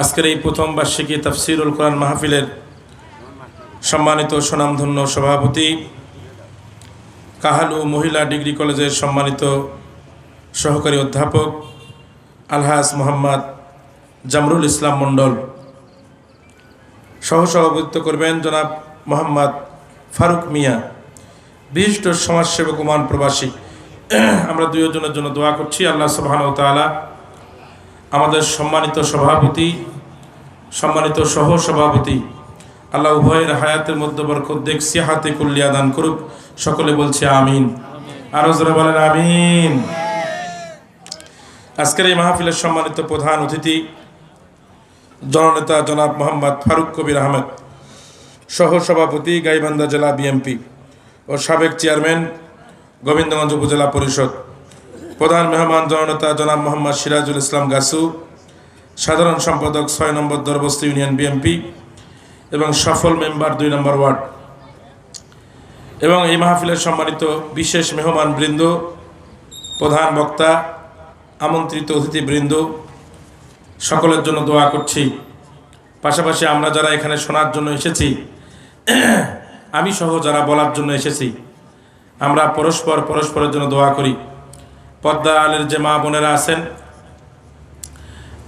আজকের এই প্রথম বার্ষিকী তাফসিরুল কোরআন মাহফিলের সম্মানিত সুনামধন্য সভাপতি, কাহালু মহিলা ডিগ্রি কলেজের সম্মানিত সহকারী অধ্যাপক, আলহাজ মোহাম্মদ জামরুল ইসলাম মণ্ডল। সহসভাপতিত্ব করবেন জনাব মোহাম্মদ ফারুক মিয়া, বিশিষ্ট সমাজসেবক ওমান প্রবাসী। আমরা দুজনের জন্য দোয়া করছি। আল্লাহ সুবহান তাআলা আমাদের সম্মানিত সভাপতি, সম্মানিত সহ সভাপতি আল্লাহ উভয়ের হায়াতের মধ্যে বরকত দেখ, সিহাতে কুল্লিয়া দান করুক, সকলে বলছে আমিন। আরও জোরে বলেন, আমিন। আজকের এই মাহফিলের সম্মানিত প্রধান অতিথি, জননেতা জনাব মোহাম্মদ ফারুক কবির আহমেদ সহ সভাপতি গাইবান্ধা জেলা বিএমপি ও সাবেক চেয়ারম্যান গোবিন্দগঞ্জ উপজেলা পরিষদ। প্রধান মেহমান জননেতা জনাব মোহাম্মদ সিরাজুল ইসলাম গাসু, সাধারণ সম্পাদক ছয় নম্বর দরবস্তি ইউনিয়ন বিএমপি এবং সফল মেম্বার দুই নম্বর ওয়ার্ড। এবং এই মাহফিলের সম্মানিত বিশেষ মেহমান বৃন্দ, প্রধান বক্তা, আমন্ত্রিত অতিথিবৃন্দ, সকলের জন্য দোয়া করছি। পাশাপাশি আমরা যারা এখানে শোনার জন্য এসেছি, আমি সহ যারা বলার জন্য এসেছি, আমরা পরস্পর পরস্পরের জন্য দোয়া করি। পদ্মা আলের যে মা বোনেরা আছেন,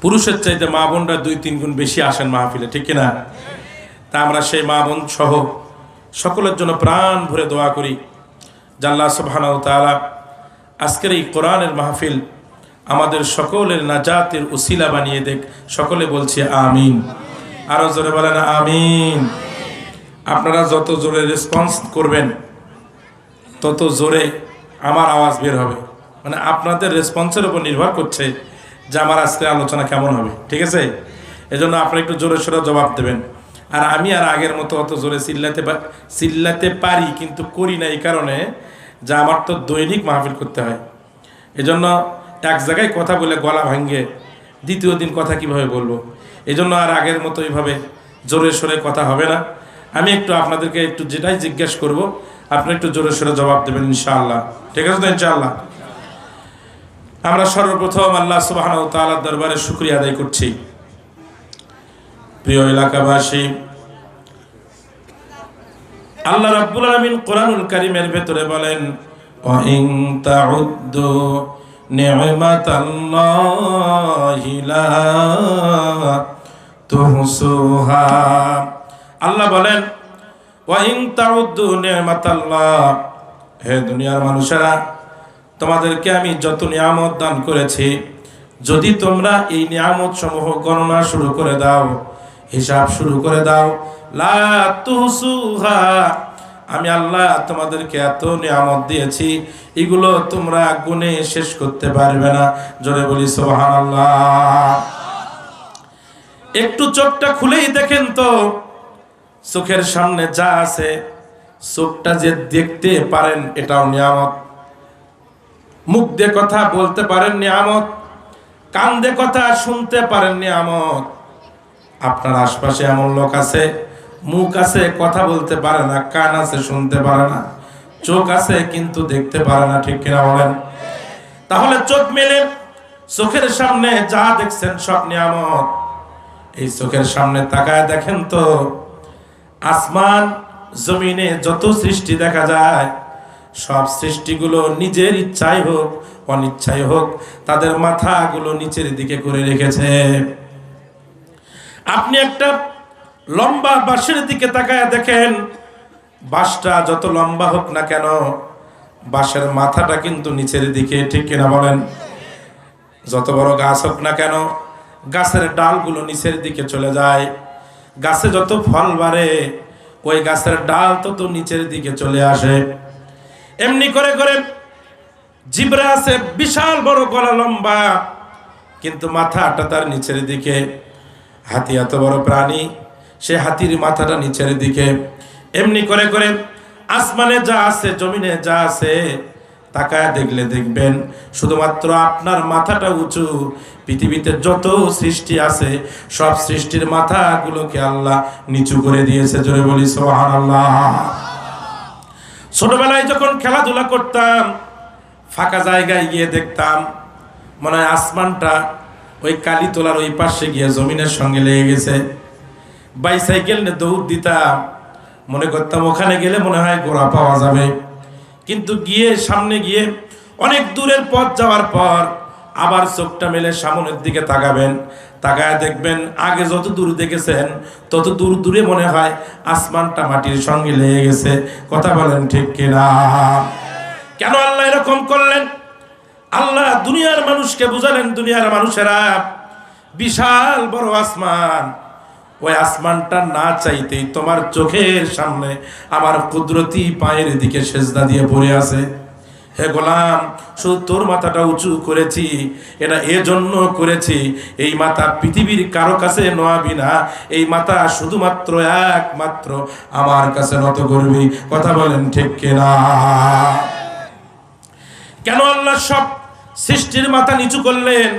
পুরুষের চাইতে মা বোনরা দুই, তিন গুণ বেশি আসেন মাহফিলে, ঠিক কিনা? তা আমরা সেই মা বোন সহ সকলের জন্য প্রাণ ভরে দোয়া করি। জাল্লা সুবহানাহু তাআলা আজকের এই কোরআনের মাহফিল আমাদের সকলের নাজাতের উসিলা বানিয়ে দেখ, সকলে বলছে আমিন। আরও জোরে বলেন আমিন। আপনারা যত জোরে রেসপন্স করবেন, তত জোরে আমার আওয়াজ বের হবে। মানে আপনাদের রেসপন্সের উপর নির্ভর করছে যে আমার আজকে আলোচনা কেমন হবে, ঠিক আছে? এজন্য আপনারা একটু জোরে সোরে জবাব দেবেন। আর আমি আর আগের মতো অত জোরে চিল্লাতে চিল্লাতে পারি, কিন্তু করি না এই কারণে যে আমার তো দৈনিক মাহফিল করতে হয়। এজন্য এক জায়গায় কথা বলে গলা ভাঙ্গে দ্বিতীয় দিন কথা কীভাবে বলব? এজন্য আর আগের মতো এইভাবে জোরে সোরে কথা হবে না। আমি একটু আপনাদেরকে একটু যেটাই জিজ্ঞেস করব আপনি একটু জোরে সোরে জবাব দেবেন ইনশাআল্লাহ। ঠিক আছে তো ইনশাআল্লাহ? আমরা সর্বপ্রথম আল্লাহ সুবাহ তাআলার দরবারে শুক্রিয়া আদায় করছি। প্রিয় এলাকাবাসী, আল্লাহ রাব্বুল আলামিন কোরআনুল কারীমের ভেতরে বলেন ওয়া ইন তাউদ্দু নি'মাতাল্লাহি লা তুহসুহা। আল্লাহ বলেন ওয়া ইন তাউদ্দু নি'মাতাল্লাহ হে দুনিয়ার মানুষেরা তোমাদেরকে আমি যত নিয়ামত দান করেছি, যদি তোমরা এই নিয়ামত সমূহ গণনা শুরু করে দাও, হিসাব শুরু করে দাও, লা তুহসুহা, আমি আল্লাহ তোমাদেরকে এত নিয়ামত দিয়েছি, এগুলো তোমরা গুণে শেষ করতে পারবে না। জোরে বলি, সুবহানাল্লাহ। একটু চোখটা খুলেই দেখেন তো, চোখের সামনে যা আছে, চোখটা যে দেখতে পারেন, এটাও নিয়ামত। মুখ দিয়ে কথা বলতে পারেন নিয়ামত, কান দিয়ে কথা শুনতে পারেন নিয়ামত। আপনার আশপাশে এমন লোক আছে, মুখ আছে, কথা বলতে পারে না, কান আছে, শুনতে পারে না, চোখ আছে, কিন্তু দেখতে পারে না, ঠিক কিনা বলেন? তাহলে চোখ মেলে, চোখের সামনে যা দেখছেন সব নিয়ামত। এই চোখের সামনে তাকায় দেখেন তো, আসমান, জমিনে যত সৃষ্টি দেখা যায় সব সৃষ্টিগুলো নিজের ইচ্ছাই হোক, অনিচ্ছাই হোক, তাদের মাথাগুলো নিচের দিকে করে রেখেছে। আপনি একটা লম্বা বাঁশের দিকে তাকায় দেখেন, বাঁশটা যত লম্বা হোক না কেন, বাঁশের মাথাটা কিন্তু নিচের দিকে, ঠিক কিনা বলেন? যত বড় গাছ হোক না কেন, গাছের ডালগুলো নিচের দিকে চলে যায়। গাছে যত ফল বাড়ে, ওই গাছের ডাল তত নিচের দিকে চলে আসে। এমনি করে করে জিবরা আছে, বিশাল বড় গলা লম্বা, কিন্তু মাথাটা তার নিচের দিকে। হাতি এত বড় প্রাণী, সে হাতির মাথাটা নিচের দিকে। এমনি করে করে আসমানে যা আছে, জমিনে যা আছে, তাকায় দেখলে দেখবেন, শুধুমাত্র আপনার মাথাটা উঁচু। পৃথিবীতে যত সৃষ্টি আছে, সব সৃষ্টির মাথাগুলোকে আল্লাহ নিচু করে দিয়েছে, জোরে বলি সোহান আল্লাহ ছোটবেলায় যখন খেলাধুলা করতাম, ফাঁকা জায়গায় গিয়ে দেখতাম, মনে হয় আসমানটা ওই কালী তোলার ওই পাশে গিয়ে জমিনের সঙ্গে লেগে গেছে। বাইসাইকেল নিয়ে দৌড় দিতাম, মনে করতাম ওখানে গেলে মনে হয় গোড়া পাওয়া যাবে। কিন্তু গিয়ে, সামনে গিয়ে অনেক দূরের পথ যাওয়ার পর আবার চোখটা মেলে সামনের দিকে তাকাবেন। তাকায় দেখবেন, আগে যত দূর দেখেছেন, তত দূর দূরে মনে হয় আসমানটা মাটির সঙ্গে লেগে গেছে। কথা বলেন ঠিক কিনা? কেন আল্লাহ এরকম করলেন? আল্লাহ দুনিয়ার মানুষকে বুঝালেন, দুনিয়ার মানুষেরা বিশাল বড় আসমান। ওই আসমানটা না চাইতেই তোমার চোখের সামনে আমার কুদরতি পায়ের দিকে সেজদা দিয়ে পড়ে আছে। হে গোলাম, শুধু তোর মাথাটা উঁচু করেছি, এটা এজন্য করেছি, এই মাথা পৃথিবীর কারও কাছে নোয়াবি না, এই মাথা শুধুমাত্র একমাত্র আমার কাছে নত করবি, কথা বলেন ঠিক কিনা? কেন আল্লাহ সব সৃষ্টির মাথা নিচু করলেন,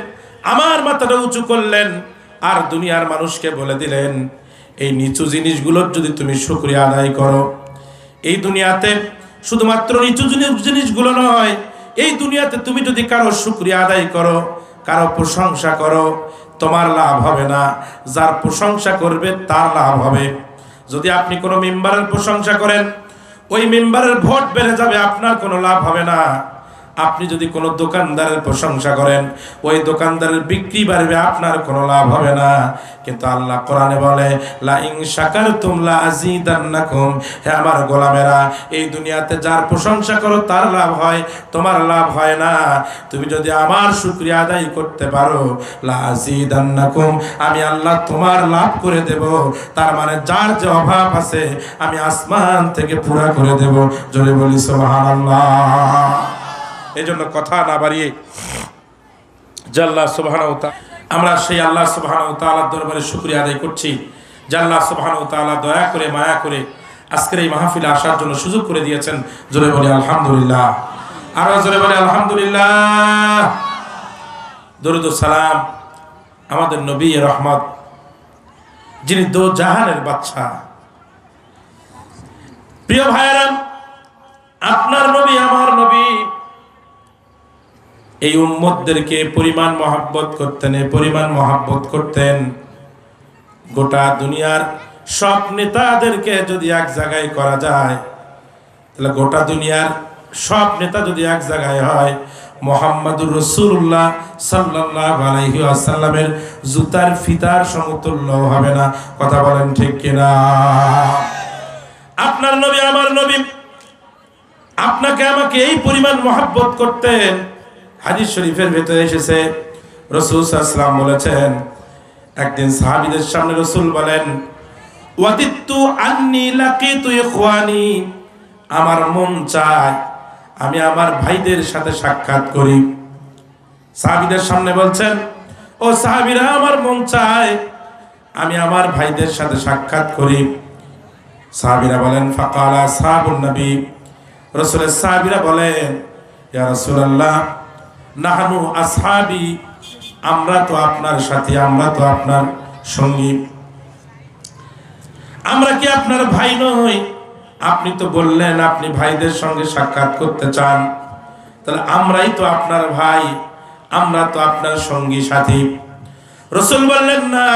আমার মাথাটা উঁচু করলেন, আর দুনিয়ার মানুষকে বলে দিলেন, এই নিচু জিনিসগুলোর যদি তুমি শুক্রিয়া আদায় করো, এই দুনিয়াতে শুধুমাত্র নিচু জিনিস জিনিসগুলো নয়, এই দুনিয়াতে তুমি যদি কারও শুক্রিয়া আদায় করো, কারও প্রশংসা করো, তোমার লাভ হবে না। যার প্রশংসা করবে, তার লাভ হবে। যদি আপনি কোনো মেম্বারের প্রশংসা করেন, ওই মেম্বারের ভোট বেড়ে যাবে, আপনার কোনো লাভ হবে না। আপনি যদি কোনো দোকানদারের প্রশংসা করেন, ওই দোকানদারের বিক্রি বাড়বে, আপনার কোনো লাভ হবে না। কিন্তু আল্লাহ কোরআনে বলে লা ইন শাকারতুম লা আযীদান্নাকুম। হে আমার গোলামেরা, এই দুনিয়াতে যার প্রশংসা করো, তার লাভ হয়, তোমার লাভ হয় না। তুমি যদি আমার শুকরিয়া আদায় করতে পারো, লা আযীদান্নাকুম, আমি আল্লাহ তোমার লাভ করে দেব। তার মানে যার যে অভাব আছে, আমি আসমান থেকে পুরা করে দেব। জোরে বলি, সুবহানাল্লাহ। এই জন্য কথা না বাড়িয়ে যে আল্লাহ আমরা সেই আল্লাহ সুবাহান তালার দরবারে শুক্রিয়া আদায় করছি। যে আল্লাহ সুবাহান তালা দয়া করে, মায়া করে আজকের এই মাহফিলে আসার জন্য সুযোগ করে দিয়েছেন। জোরে বলি আলহামদুলিল্লাহ। আরও জোরে বলি আলহামদুলিল্লাহ। দরুদ সালাম আমাদের নবী রহমত, যিনি দো জাহানের বাচ্চা। প্রিয় ভাইয়েরাম, আপনার নবী, আমার নবী এই উম্মতদেরকে পরিমাণ মহাব্বত করতেন, এই পরিমাণ মহাব্বত করতেন। গোটা দুনিয়ার সব নেতাদেরকে যদি এক জায়গায় করা যায়, তাহলে গোটা দুনিয়ার সব নেতা যদি এক জায়গায় হয়, মোহাম্মদুর রসুল্লাহ সাল্লাহ আলাইহি আসাল্লামের জুতার ফিতার সমতুল্য হবে না। কথা বলেন ঠিক কিনা? আপনার নবী, আমার নবী, আপনাকে আমাকে এই পরিমাণ মহাব্বত করতেন। হাদিস শরীফের ভেতরে এসেছে, রসুল সাল্লাম বলেছেন, একদিন সাহাবিদের সামনে রসুল বলেন আমার মন চায় আমি আমার ভাইদের সাথে সাক্ষাৎ করি। সাহাবিদের সামনে বলছেন, ও সাহাবিরা, আমার মন চায় আমি আমার ভাইদের সাথে সাক্ষাৎ করি। সাহাবিরা বলেন, ফাকালা সাহাবুন নবী। রসুলের সাহাবিরা বলেন, ইয়া রাসূলুল্লাহ নাহানু আসহাবি, আমরা তো আপনার সাথে, আমরা তো আপনার সঙ্গী। আমরা কি আপনার ভাই নই? আপনি তো বললেন আপনি ভাইদের সঙ্গে সাক্ষাৎ করতে চান। তাহলে আমরাই তো আপনার ভাই, আমরা তো আপনার সঙ্গী সাথী। রসুল বললেন, না,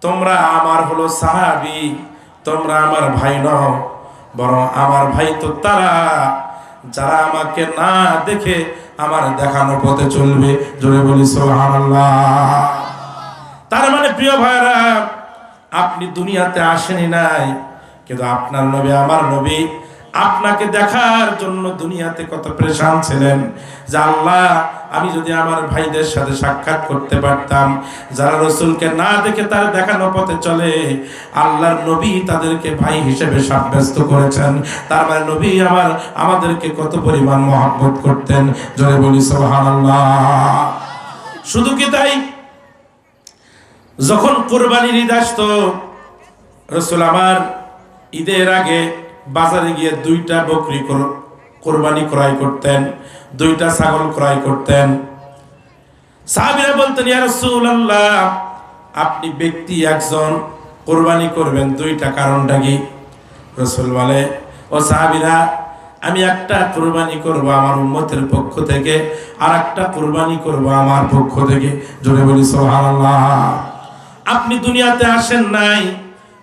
তোমরা আমার হলো সাহাবি, তোমরা আমার ভাই নও, বরং আমার ভাই তো তারা। যারা আমাকে না দেখে আমার দেখানো পথে চলবে, জোরে বলি তার মানে প্রিয় ভাইরা আপনি দুনিয়াতে আসেনি নাই, কিন্তু আপনার নবী, আমার নবী আপনাকে দেখার জন্য দুনিয়াতে কত প্রেশান ছিলেন, যে আল্লাহ, আমি যদি আমার ভাইদের সাথে সাক্ষাৎ করতে পারতাম, যারা রসুলকে না দেখে তার দেখানো পথে চলে, আল্লাহর নবী তাদেরকে ভাই হিসেবে সাব্যস্ত করেছেন। তার মানে নবী আমার, আমাদেরকে কত পরিমাণ মহাব্বত করতেন। জয় বলি, সুবহানাল্লাহ। শুধু কি তাই? যখন কোরবানির ঈদ আসতো, রসুল আমার ঈদের আগে বাজারে গিয়ে দুইটা বকরি কর- কোরবানি ক্রয় করতেন, দুইটা ছাগল ক্রয় করতেন। সাহাবিরা বলতেন আপনি ব্যক্তি একজন, কোরবানি করবেন দুইটা কারণটা কি? রসুল বলে, ও সাহাবিরা, আমি একটা কোরবানি করব আমার উম্মতের পক্ষ থেকে আর একটা কোরবানি করব আমার পক্ষ থেকে। জোরে বলি, সুবহানাল্লাহ। আপনি দুনিয়াতে আসেন নাই,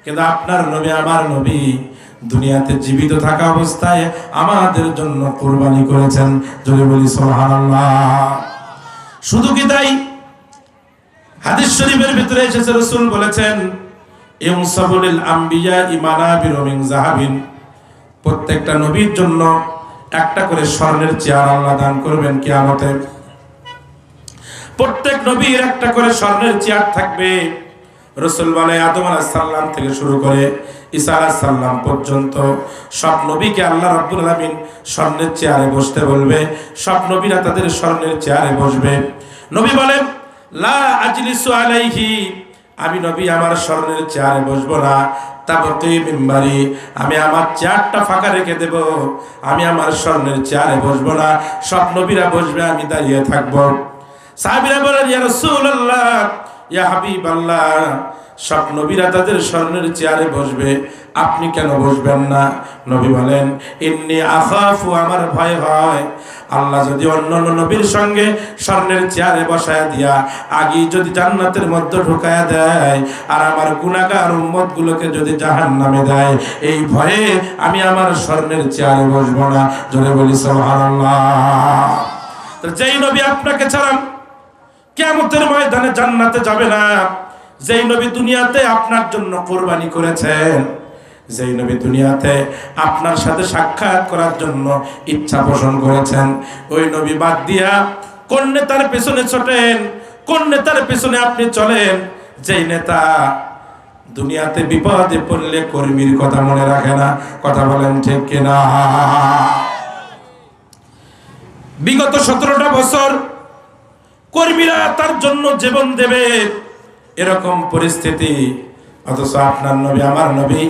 কিন্তু আপনার নবী আমার নবী। দুনিয়াতে জীবিত থাকা অবস্থায় আমাদের জন্য কোরবানি করেছেন। জোরে বলি শুধু কি তাই? হাদিস শরীফের ভিতরে এসেছে রাসূল বলেছেন ইউসাবুলিল আম্বিয়া ইমানাবির মিন যাহাবিন। প্রত্যেকটা নবীর জন্য একটা করে স্বর্ণের চেয়ার আল্লাহ দান করবেন কিয়ামতে। প্রত্যেক নবীর একটা করে স্বর্ণের চেয়ার থাকবে। রসুল বলে, আদম সাল্লাম থেকে শুরু করে ঈসা সাল্লাম পর্যন্ত সব নবীকে আল্লাহ রাব্বুল আলামিন স্বর্ণের চেয়ারে বসতে বলবে, সব নবীরা তাদের স্বর্ণের চেয়ারে বসবে। নবী বলেন লা আমি নবী, আমার স্বর্ণের চেয়ারে বসবো না। তাবকি মিম্বারি, আমি আমার চেয়ারটা ফাঁকা রেখে দেব, আমি আমার স্বর্ণের চেয়ারে বসবো না। সব নবীরা বসবে, আমি দাঁড়িয়ে থাকব। সাহাবীরা বলেন, ইয়া রাসূলুল্লাহ ইয়া হাবিবাল্লাহ, সব নবীরা তাদের স্বর্ণের চেয়ারে বসবে, আপনি কেন বসবেন না? নবী বলেন, ইন্নি আখাফু, আমার ভয় হয়। আল্লাহ যদি অন্য নবীর সঙ্গে স্বর্ণের চেয়ারে বসায় দিয়া আগেই যদি জান্নাতের মধ্যে ঢুকায়া দেয় আর আমার গুণাগার উম্মত গুলোকে যদি জাহান নামে দেয়, এই ভয়ে আমি আমার স্বর্ণের চেয়ারে বসবো না। জোরে বলি তো যেই নবী আপনাকে ছাড়ান কেমতের ময়দানে জান্নাতে যাবে না। যেই নবী দুনিয়াতে আপনার জন্য কোরবানি করেছেন, যেই নবী দুনিয়াতে আপনার সাথে সাক্ষাৎ করার জন্য ইচ্ছা পোষণ করেছেন, ওই নবী বাদ দিয়া কোন নেতার পেছনে ছোটেন, কোন নেতার পেছনে আপনি চলেন, যেই নেতা দুনিয়াতে বিপদে পড়লে কর্মীর কথা মনে রাখে না। কথা বলেন ঠিক কিনা? বিগত সতেরোটা বছর কর্মীরা তার জন্য জীবন দেবে। এরকম পরিস্থিতি। অথচ আপনার নবী, আমার নবী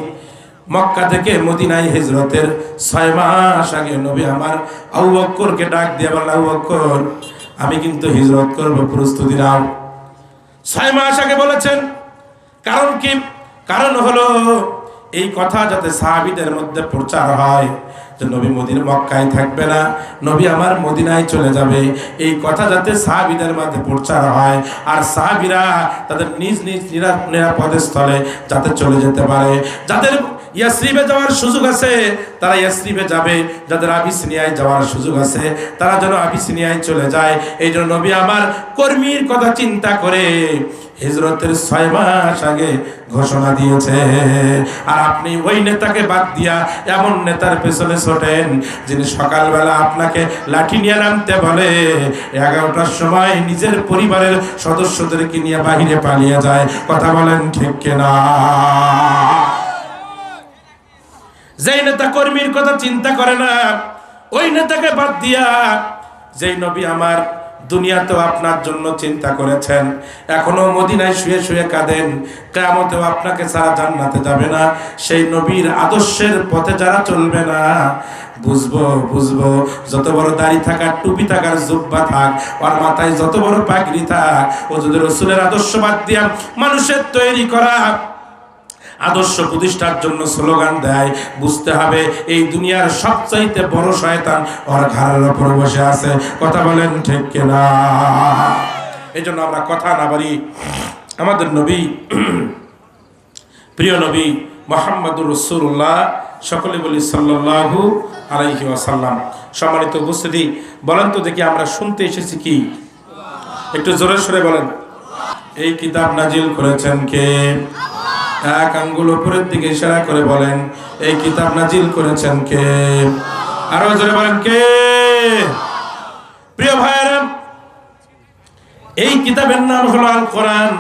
মক্কা থেকে মদিনায় হিজরতের ছয় মাস আগে নবী আমার আবু বক্করকে ডাক দিয়ে বলেন আবু বক্কর, আমি কিন্তু হিজরত করব, প্রস্তুতি নাও। ছয় মাস আগে বলেছেন। কারণ কি? কারণ হলো এই কথা যাতে সাহাবিদের মধ্যে প্রচার হয়। যে নবী মদিনা মক্কায় থাকবে না। নবী আমার মদিনায় চলে যাবে। এই কথা যাতে সাহাবিদের মধ্যে প্রচার হয় আর সাহাবিরা তাদের নিজ নিজ নিরা- নিরাপদের স্থলে যাতে চলে যেতে পারে। যাদের ইয়াসরিবে যাওয়ার সুযোগ আছে, তারা ইয়াসরিবে যাবে। যাদের আবিসিনিয়ায় যাওয়ার সুযোগ আছে, তারা যেন আবিসিনিয়ায় চলে যায়। এই জন্য নবী আমার কর্মীর কথা চিন্তা করে হিজরতের ছয় মাস আগে ঘোষণা দিয়েছে। আর আপনি ওই নেতাকে বাদ দিয়া এমন নেতার পেছনে ছোটেন, যিনি সকালবেলা আপনাকে লাঠি নিয়ে নামতে বলে, এগারোটার সময় নিজের পরিবারের সদস্যদেরকে নিয়ে বাহিরে পালিয়ে যায়। কথা বলেন ঠিক কিনা? যেই নেতা কর্মীর কথা চিন্তা করে না, ওই নেতাকে বাদ দিয়া যেই নবী আমার দুনিয়াতেও আপনার জন্য চিন্তা করেছেন, এখনও মদিনায় শুয়ে শুয়ে কাঁদেন কেমতেও আপনাকে ছাড়া জান্নাতে যাবে না। সেই নবীর আদর্শের পথে যারা চলবে না, বুঝব বুঝব, যত বড় দাড়ি থাকার, টুপি থাকার, জুব্বা থাক, ওর মাথায় যত বড় পাগড়ি থাক, ও যদি রসুলের আদর্শ বাদ দিয়া মানুষের তৈরি করা আদর্শ প্রতিষ্ঠার জন্য স্লোগান দেয়, বুঝতে হবে এই দুনিয়ার সবচাইতে বড় শয়তান ওর ঘরের ওপর বসে আছে। কথা বলেন ঠিক কিনা? এই জন্য আমরা কথা না বাড়ি আমাদের নবী, প্রিয় নবী মোহাম্মদুর রসুল্লাহ সকলে বলি সাল্লাহু আলাইহি ওয়াসাল্লাম। সম্মানিত উপস্থিতি, বলেন তো দেখি আমরা শুনতে এসেছি কি? একটু জোরে সরে বলেন। এই কিতাব নাজিল করেছেন কে? এক আঙ্গুল উপরের দিকে ইশারা করে বলেন, এই কিতাব নাজিল করেছেন কে? আরও জোরে বলেন, কে? প্রিয় ভাইয়েরা, এই কিতাবের নাম হলো আল কোরআন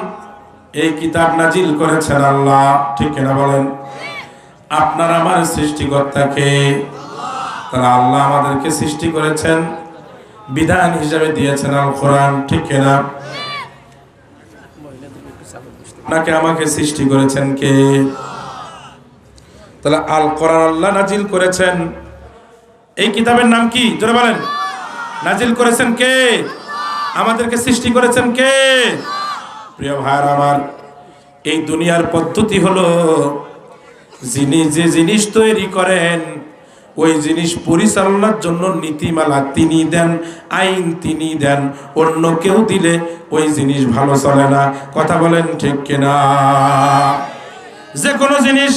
এই কিতাব নাজিল করেছেন আল্লাহ। ঠিক কিনা বলেন? আপনার আমার সৃষ্টিকর্তাকে তারা আল্লাহ আমাদেরকে সৃষ্টি করেছেন, বিধান হিসাবে দিয়েছেন আল কোরআন ঠিক কিনা? আপনাকে আমাকে সৃষ্টি করেছেন কে? তাহলে আল কোরআন আল্লাহ নাজিল করেছেন। এই কিতাবের নাম কি? জোরে বলেন। নাজিল করেছেন কে? আমাদেরকে সৃষ্টি করেছেন কে? প্রিয় ভাইয়ার আমার, এই দুনিয়ার পদ্ধতি হলো যিনি যে জিনিস তৈরি করেন ওই জিনিস পরিচালনার জন্য নীতিমালা তিনি দেন, আইন তিনি দেন, অন্য কেউ দিলে ওই জিনিস ভালো চলে না। কথা বলেন ঠিক কিনা? যে কোনো জিনিস,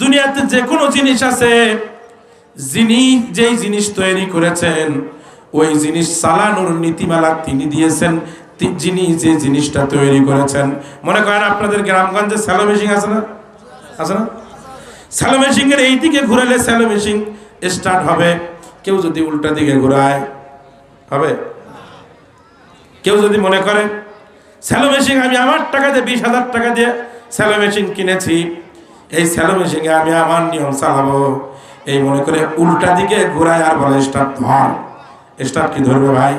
দুনিয়াতে যে কোনো জিনিস আছে, যিনি যেই জিনিস তৈরি করেছেন, ওই জিনিস চালানোর নীতিমালা তিনি দিয়েছেন যিনি যে জিনিসটা তৈরি করেছেন। মনে করেন আপনাদের গ্রামগঞ্জে স্যালো মেশিন আছে না? আছে না? স্যালো মেশিনের এই দিকে ঘুরালে স্যালো মেশিন স্টার্ট হবে। কেউ যদি উল্টা দিকে ঘুরায়, হবে? কেউ যদি মনে করে স্যালো মেশিন আমি আমার টাকা দিয়ে, বিশ হাজার টাকা দিয়ে স্যালো মেশিন কিনেছি। এই স্যালো মেশিনে আমি আমার নিয়ম চালাবো। এই মনে করে উল্টা দিকে ঘোরায় আর বলে স্টার্ট ধর। স্টার্ট কি ধরবে ভাই?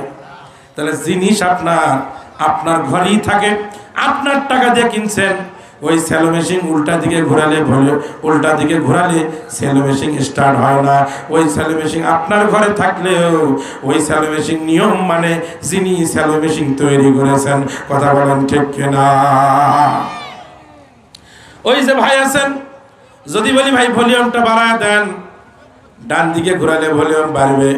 তাহলে জিনিস আপনার আপনার ঘরেই থাকে। আপনার টাকা দিয়ে কিনছেন ওই স্যালো মেশিন উল্টা দিকে ঘোরালে উল্টা দিকে ঘোরালে স্যালো মেশিন স্টার্ট হয় না। ওই স্যালো মেশিন আপনার ঘরে থাকলেও, ওই স্যালো মেশিন নিয়ম মানে যিনি স্যালো মেশিন তৈরি করেছেন, কথা বলেন ঠিক কিনা? ওই যে ভাই আছেন, যদি বলি ভাই ভলিউমটা বাড়ায় দেন ডান দিকে ঘোরালে ভলিউম বাড়বে।